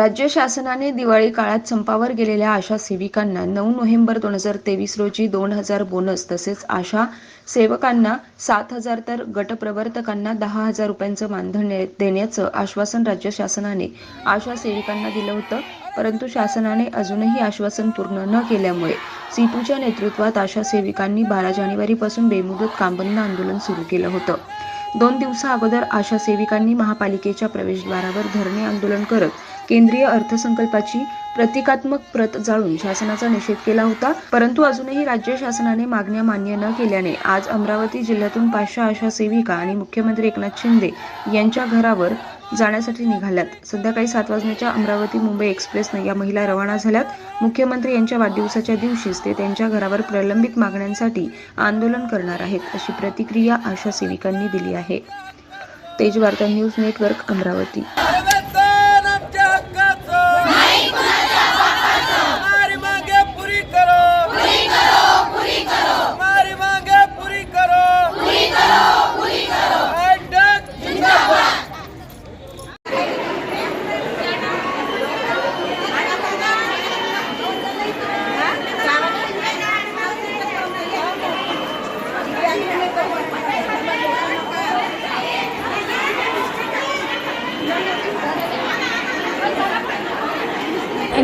राज्य शासनाने दिवाळी काळात संपावर गेलेल्या आशा सेविकांना नऊ नोव्हेंबर दोन हजार तेवीस रोजी दोन हजार बोनस तसेच आशा सेवकांना सात हजार तर गटप्रवर्तकांना दहा हजार रुपयांचं मानधन देण्याचं आश्वासन राज्य शासनाने आशा सेविकांना दिलं होतं. परंतु शासनाने अजूनही आश्वासन पूर्ण न केल्यामुळे सीटूच्या नेतृत्वात आशा सेविकांनी बारा जानेवारीपासून बेमुदत कामबंद आंदोलन सुरू केलं होतं. दोन दिवसा अगोदर आशा सेविकांनी महापालिकेच्या प्रवेशद्वारावर धरणे आंदोलन करत केंद्रीय अर्थसंकल्पाची प्रतिकात्मक प्रत जाळून शासनाचा निषेध केला होता. परंतु अजूनही राज्य शासनाने मागण्या मान्य न केल्याने आज अमरावती जिल्ह्यातून पाचशे आशा सेविका आणि मुख्यमंत्री एकनाथ शिंदे यांच्या घरावर जाण्यासाठी निघाल्यात. संध्याकाळी सात वाजण्याच्या अमरावती मुंबई एक्सप्रेसनं या महिला रवाना झाल्यात. मुख्यमंत्री यांच्या वाढदिवसाच्या दिवशीच ते त्यांच्या घरावर प्रलंबित मागण्यांसाठी आंदोलन करणार आहेत अशी प्रतिक्रिया आशा सेविकांनी दिली आहे. तेज वार्ता न्यूज नेटवर्क अमरावती.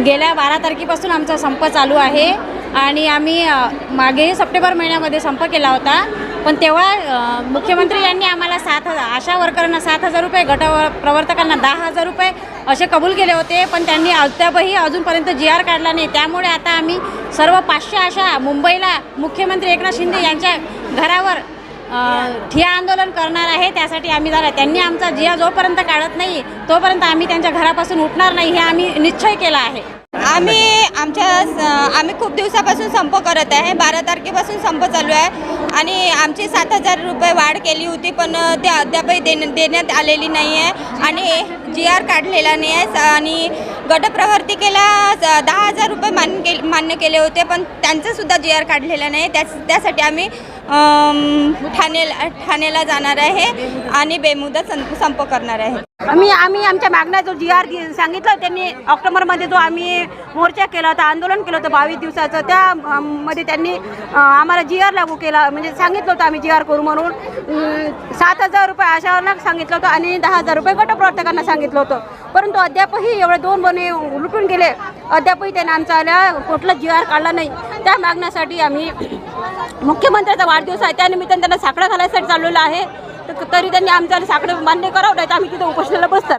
गेल्या बारा तारखेपासून आमचा संप चालू आहे आणि आम्ही मागे मागेही सप्टेंबर महिन्यामध्ये संप केला होता. पण तेव्हा मुख्यमंत्री यांनी आम्हाला सात हजार आशा वर्करांना सात हजार रुपये गट प्रवर्तकांना दहा हजार रुपये असे कबूल केले होते. पण त्यांनी अद्यापही अजूनपर्यंत जी आर काढला नाही. त्यामुळे आता आम्ही सर्व पाचशे आशा मुंबईला मुख्यमंत्री एकनाथ शिंदे यांच्या घरावर ठिया आंदोलन करणार आहे त्यासाठी आम्ही झाला त्यांनी आमचा जिया जोपर्यंत काढत नाही तोपर्यंत आम्ही त्यांच्या घरापासून उठणार नाही हे आम्ही निश्चय केला आहे. आम्ही आमच्या आम्ही खूप दिवसापासून संप करत आहे. बारा तारखेपासून संप चालू आहे. आणि आमची सात हजार रुपये वाढ केली होती पण ते अद्यापही देण देण्यात आलेली नाही आहे आणि जी आर काढलेला नाही आहे स- आणि गटप्रवर्तिकेला दहा हजार रुपये मान्य के मान्य केले होते पण त्यांचंसुद्धा जी आर काढलेला नाही त्याच त्यासाठी आम्ही ठाणेला ठाणेला जाणार आहे आणि बेमुदत सं संप करणार आहे. आम्ही आम्ही आमच्या मागण्या जो जी आर सांगितलं त्यांनी ऑक्टोबरमध्ये जो आम्ही मोर्चा केला होता आंदोलन केलं होतं बावीस दिवसाचं त्या मध्ये त्यांनी आम्हाला जी आर लागू केला म्हणजे सांगितलं होतं आम्ही जी आर करू म्हणून. सात हजार रुपये आशावरना सांगितलं होतं आणि दहा हजार रुपये गटप्रवर्तकांना सांगितलं होतं. परंतु अद्यापही एवढे दोन बने लुटून गेले. अद्यापही त्यांनी आमचा आल्या कुठला जी आर काढला नाही. त्या मागण्यासाठी आम्ही मुख्यमंत्र्याचा वाढदिवस आहे. त्यानिमित्ताने त्यांना साकडं घालायसाठी चाललेलं आहे. तर तरी त्यांनी आमच्या साकडं मान्य करावं नाही तर आम्ही तिथं उपोषणाला बसतात.